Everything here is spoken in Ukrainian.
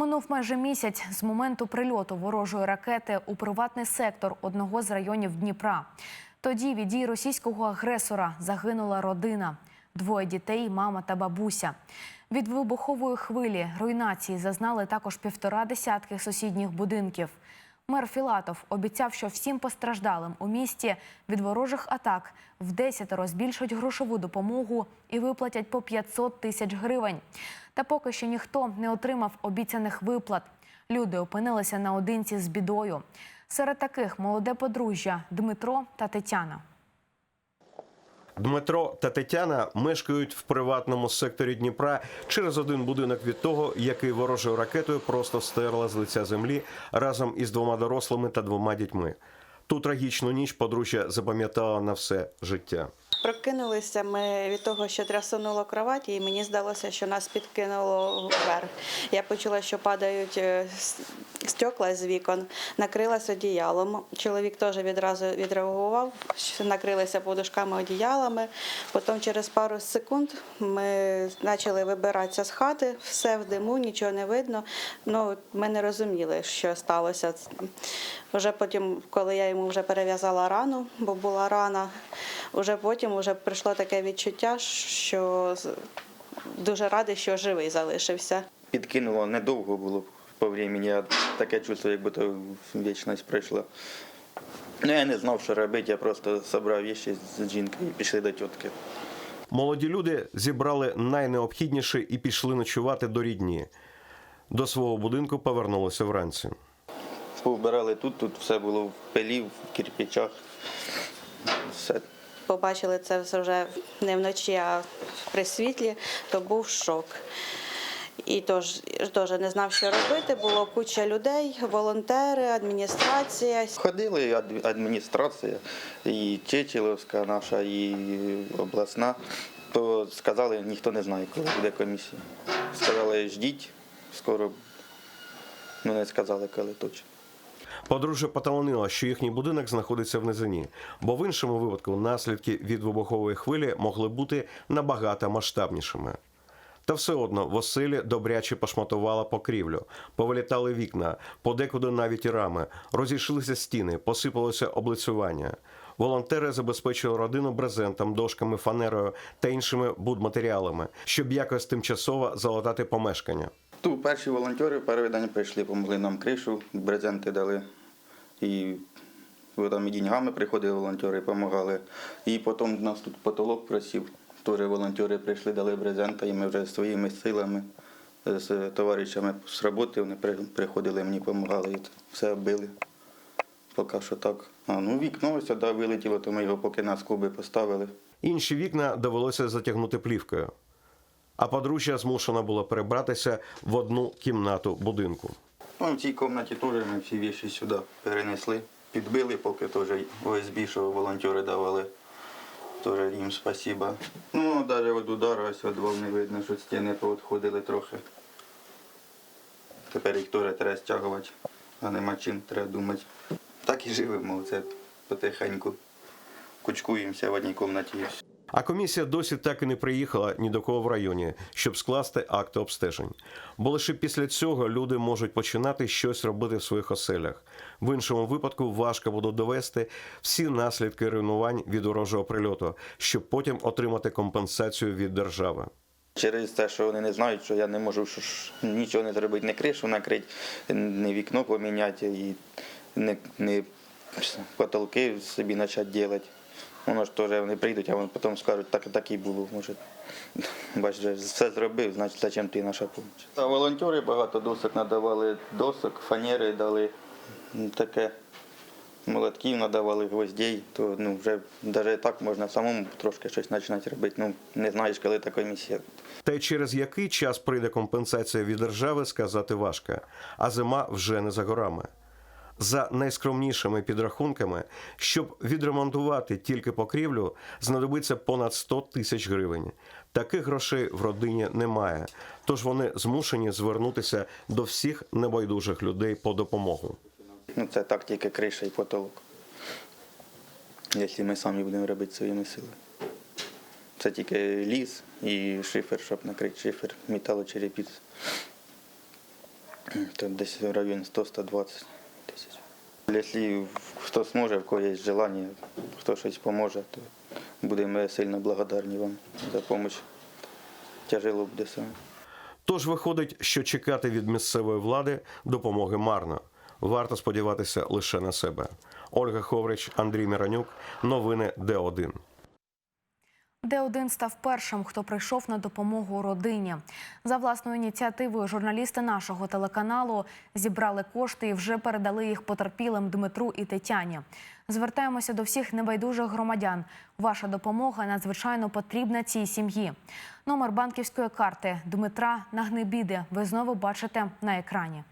Минув майже місяць з моменту прильоту ворожої ракети у приватний сектор одного з районів Дніпра. Тоді від дій російського агресора загинула родина, двоє дітей, мама та бабуся. Від вибухової хвилі руйнації зазнали також півтора десятки сусідніх будинків. Мер Філатов обіцяв, що всім постраждалим у місті від ворожих атак в десятеро збільшать грошову допомогу і виплатять по 500 тисяч гривень. Та поки що ніхто не отримав обіцяних виплат. Люди опинилися наодинці з бідою. Серед таких молоде подружжя Дмитро та Тетяна. Дмитро та Тетяна мешкають в приватному секторі Дніпра через один будинок від того, який ворожою ракетою просто стерла з лиця землі разом із двома дорослими та двома дітьми. Ту трагічну ніч подружжя запам'ятала на все життя. Прокинулися ми від того, що трясонуло кроваті, і мені здалося, що нас підкинуло вверх. Я почула, що падають е, стекла з вікон, накрилась одіялом. Чоловік теж відразу відреагував, накрилися подушками одіялами. Потім через пару секунд ми почали вибиратися з хати, все в диму, нічого не видно. Ну, ми не розуміли, що сталося. Вже потім, коли я йому вже перев'язала рану, бо була рана, вже потім вже прийшло таке відчуття, що дуже радий, що живий залишився. Підкинуло недовго було по времени, а таке чувство, якби то вічність пройшла. Ну, я не знав, що робити, я просто зібрав віші з жінкою і пішли до тітки. Молоді люди зібрали найнеобхідніше і пішли ночувати до рідні. До свого будинку повернулися вранці. Повбирали тут, тут все було в пилі, в кирпичах. Все. Побачили це вже не вночі, а при світлі, то був шок. І тож теж не знав, що робити. Було куча людей, волонтери, адміністрація. Ходили ад- адміністрація, і Чечіловська наша, і обласна, то сказали, ніхто не знає, коли буде комісія. Сказали, ждіть, скоро. Ну, не сказали, коли точно. Подружжя поталанило, що їхній будинок знаходиться в низині, бо в іншому випадку наслідки від вибухової хвилі могли бути набагато масштабнішими. Та все одно в оселі добряче пошматувала покрівлю, повилітали вікна, подекуди навіть рами, розійшлися стіни, посипалося облицювання. Волонтери забезпечили родину брезентом, дошками, фанерою та іншими будматеріалами, щоб якось тимчасово залатати помешкання. Ту перші волонтери перший день прийшли, помогли нам кришу, брезенти дали. І там і деньгами приходили волонтери, допомагали. І потім у нас тут потолок просів. Теж волонтери прийшли, дали брезента, і ми вже своїми силами з товаришами з роботи вони приходили, мені допомагали і все оббили. Поки що так. А ну вікно сюди вилетіло, то ми його поки на скоби поставили. Інші вікна довелося затягнути плівкою. А подружжя змушена була перебратися в одну кімнату будинку. Ну, в цій кімнаті теж ми всі віші сюди перенесли. Підбили, поки теж ОСБ, що волонтери давали. Теж їм спасіба. Ну, навіть від удару ось від волни видно, що стіни поотходили трохи. Тепер їх теж треба стягувати, а нема чим, треба думати. Так і живемо, це потихеньку. Кучкуємося в одній кімнаті. А комісія досі так і не приїхала ні до кого в районі, щоб скласти акти обстежень. Бо лише після цього люди можуть починати щось робити в своїх оселях. В іншому випадку важко буде довести всі наслідки руйнувань від ворожого прильоту, щоб потім отримати компенсацію від держави. Через те, що вони не знають, що я не можу що ж, нічого не зробити, не кришу накрити, не вікно поміняти і не, не потолки собі почати робити. Воно ж теж вони прийдуть, а вони потім скажуть, так, так і було. Може, бачиш, все зробив, значить, зачем ти наша допомога. Та волонтери багато досок надавали, досок, фанери дали, таке. Молотків надавали гвоздей, то ну, вже навіть так можна самому трошки щось починати робити. Ну, не знаєш, коли та комісія. Та й через який час прийде компенсація від держави, сказати важко, а зима вже не за горами. За найскромнішими підрахунками, щоб відремонтувати тільки покрівлю, знадобиться понад 100 тисяч гривень. Таких грошей в родині немає, тож вони змушені звернутися до всіх небайдужих людей по допомогу. Ну, це так тільки криша і потолок. Якщо ми самі будемо робити своїми силами. Це тільки ліс і шифер, щоб накрити шифер, металочерепіць. То десь в районі 100-120 тисяч. Якщо хто зможе, в кого є бажання, хто щось поможе, то будемо сильно благодарні вам за допомогу. Тяжело буде саме. Тож виходить, що чекати від місцевої влади допомоги марно. Варто сподіватися лише на себе. Ольга Ховрич, Андрій Міранюк. Новини Д1. Д1 став першим, хто прийшов на допомогу родині. За власною ініціативою журналісти нашого телеканалу зібрали кошти і вже передали їх потерпілим Дмитру і Тетяні. Звертаємося до всіх небайдужих громадян. Ваша допомога надзвичайно потрібна цій сім'ї. Номер банківської карти Дмитра Нагнебіди ви знову бачите на екрані.